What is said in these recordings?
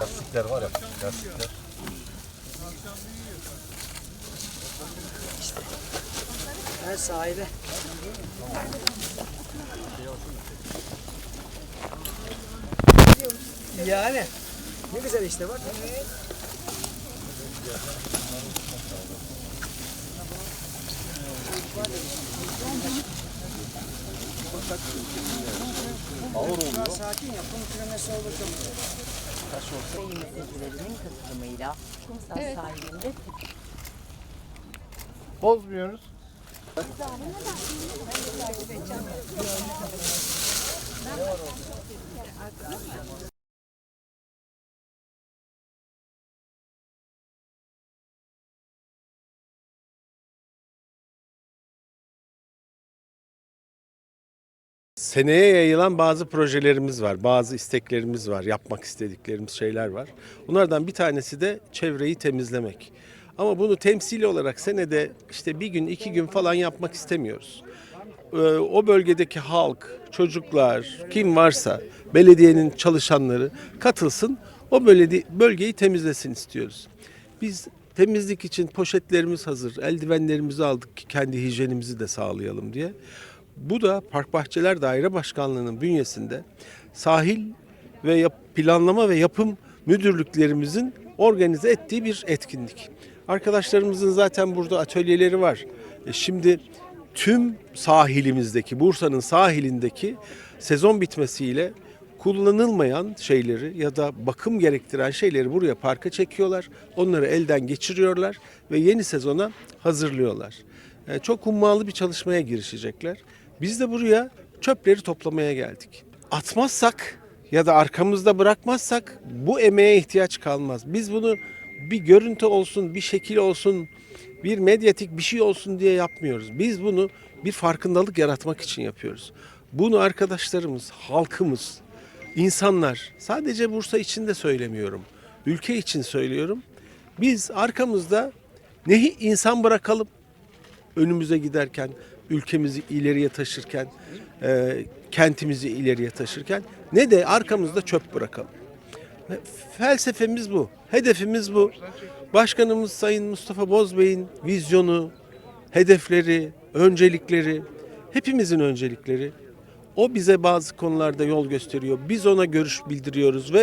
Lastikler var ya. Lastikler. Her sahibi. Yani. Ne güzel işte bak. Ağır oluyor. Sakin yap. Kum kilometre olur çok. Köy yöneticilerinin katılımıyla kumsal sahilinde Bozmuyoruz. Seneye yayılan bazı projelerimiz var, bazı isteklerimiz var, yapmak istediklerimiz şeyler var. Bunlardan bir tanesi de çevreyi temizlemek. Ama bunu temsili olarak senede işte bir gün, iki gün falan yapmak istemiyoruz. Ee, O bölgedeki halk, çocuklar, kim varsa, belediyenin çalışanları katılsın, o bölge- bölgeyi temizlesin istiyoruz. Biz temizlik için poşetlerimiz hazır, eldivenlerimizi aldık ki kendi hijyenimizi de sağlayalım diye. Bu da Park Bahçeler Daire Başkanlığı'nın bünyesinde sahil ve yap- planlama ve yapım müdürlüklerimizin organize ettiği bir etkinlik. Arkadaşlarımızın zaten burada atölyeleri var. E Şimdi tüm sahilimizdeki, Bursa'nın sahilindeki sezon bitmesiyle kullanılmayan şeyleri ya da bakım gerektiren şeyleri buraya parka çekiyorlar. Onları elden geçiriyorlar ve yeni sezona hazırlıyorlar. E, Çok hummalı bir çalışmaya girişecekler. Biz de buraya çöpleri toplamaya geldik. Atmazsak ya da arkamızda bırakmazsak bu emeğe ihtiyaç kalmaz. Biz bunu bir görüntü olsun, bir şekil olsun, bir medyatik bir şey olsun diye yapmıyoruz. Biz bunu bir farkındalık yaratmak için yapıyoruz. Bunu arkadaşlarımız, halkımız, insanlar sadece Bursa için de söylemiyorum. Ülke için söylüyorum. Biz arkamızda ne insan bırakalım önümüze giderken, ülkemizi ileriye taşırken, e, kentimizi ileriye taşırken ne de arkamızda çöp bırakalım. Felsefemiz bu, hedefimiz bu. Başkanımız Sayın Mustafa Bozbey'in vizyonu, hedefleri, öncelikleri, hepimizin öncelikleri. O bize bazı konularda yol gösteriyor. Biz ona görüş bildiriyoruz ve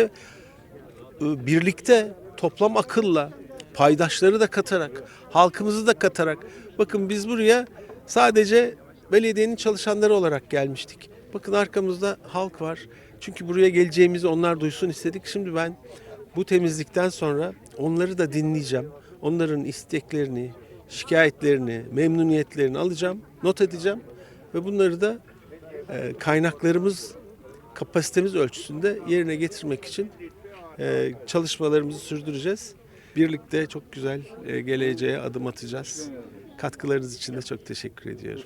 e, birlikte toplam akılla paydaşları da katarak, halkımızı da katarak bakın biz buraya sadece belediyenin çalışanları olarak gelmiştik. Bakın arkamızda halk var. Çünkü buraya geleceğimizi onlar duysun istedik. Şimdi ben bu temizlikten sonra onları da dinleyeceğim. Onların isteklerini, şikayetlerini, memnuniyetlerini alacağım, not edeceğim ve bunları da e, kaynaklarımız kapasitemiz ölçüsünde yerine getirmek için e, çalışmalarımızı sürdüreceğiz. Birlikte çok güzel e, geleceğe adım atacağız. Katkılarınız için de çok teşekkür ediyorum.